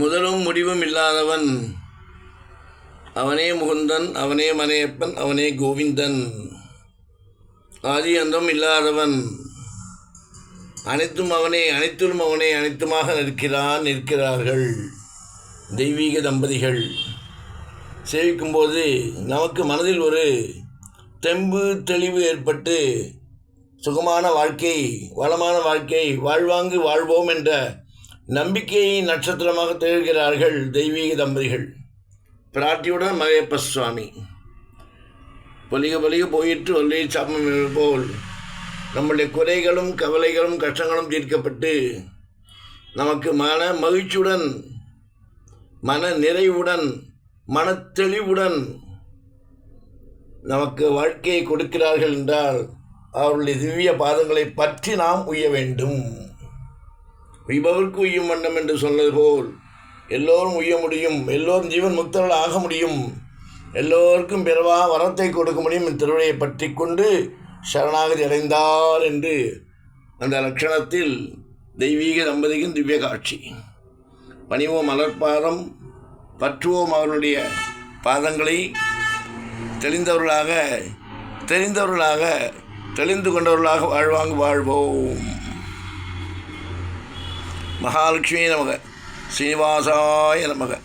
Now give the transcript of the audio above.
முதலும் முடிவும் இல்லாதவன் அவனே முகுந்தன் அவனே மனையப்பன் அவனே கோவிந்தன். ஆதி அந்தம் இல்லாதவன் அனைத்தும் அவனே அனைத்திலும் அவனே அனைத்துமாக நிற்கிறான் நிற்கிறார்கள். தெய்வீக தம்பதிகள். சேவிக்கும்போது நமக்கு மனதில் ஒரு தெம்பு தெளிவு ஏற்பட்டு சுகமான வாழ்க்கை வளமான வாழ்க்கை வாழ்வாங்கு வாழ்வோம் என்ற நம்பிக்கையை நட்சத்திரமாக திகழ்கிறார்கள் தெய்வீக தம்பதிகள். பிராட்டியுடன் மகையப்ப சுவாமி. பொலிக பொலிக போயிற்று ஒல்லை சாப்பம் போல். நம்முடைய குறைகளும் கவலைகளும் கஷ்டங்களும் தீர்க்கப்பட்டு நமக்கு மன மகிழ்ச்சியுடன் மன நிறைவுடன் மனத்தெளிவுடன் நமக்கு வாழ்க்கையை கொடுக்கிறார்கள் என்றால் அவருடைய திவ்ய பாதங்களை பற்றி நாம் உய்ய வேண்டும். உய்பவர்க்கு உய்யும் வண்ணம் என்று சொன்னது போல் எல்லோரும் உய்ய முடியும் எல்லோரும் ஜீவன் முக்தர்கள் ஆக முடியும். எல்லோருக்கும் பிறவா வரத்தை கொடுக்க முடியும். இத்திருவிழையை பற்றி கொண்டு சரணாகதி அடைந்தார் என்று அந்த லட்சணத்தில் தெய்வீக தம்பதியின் திவ்ய காட்சி. பணிவோம் மலர்பாதம் பற்றுவோம் அவர்களுடைய பாதங்களை தெளிந்தவர்களாக தெரிந்தவர்களாக தெளிந்து கொண்டவர்களாக வாழ்வாங்க வாழ்வோம். மகாலட்சுமி நமக. சீனிவாசாய நமக.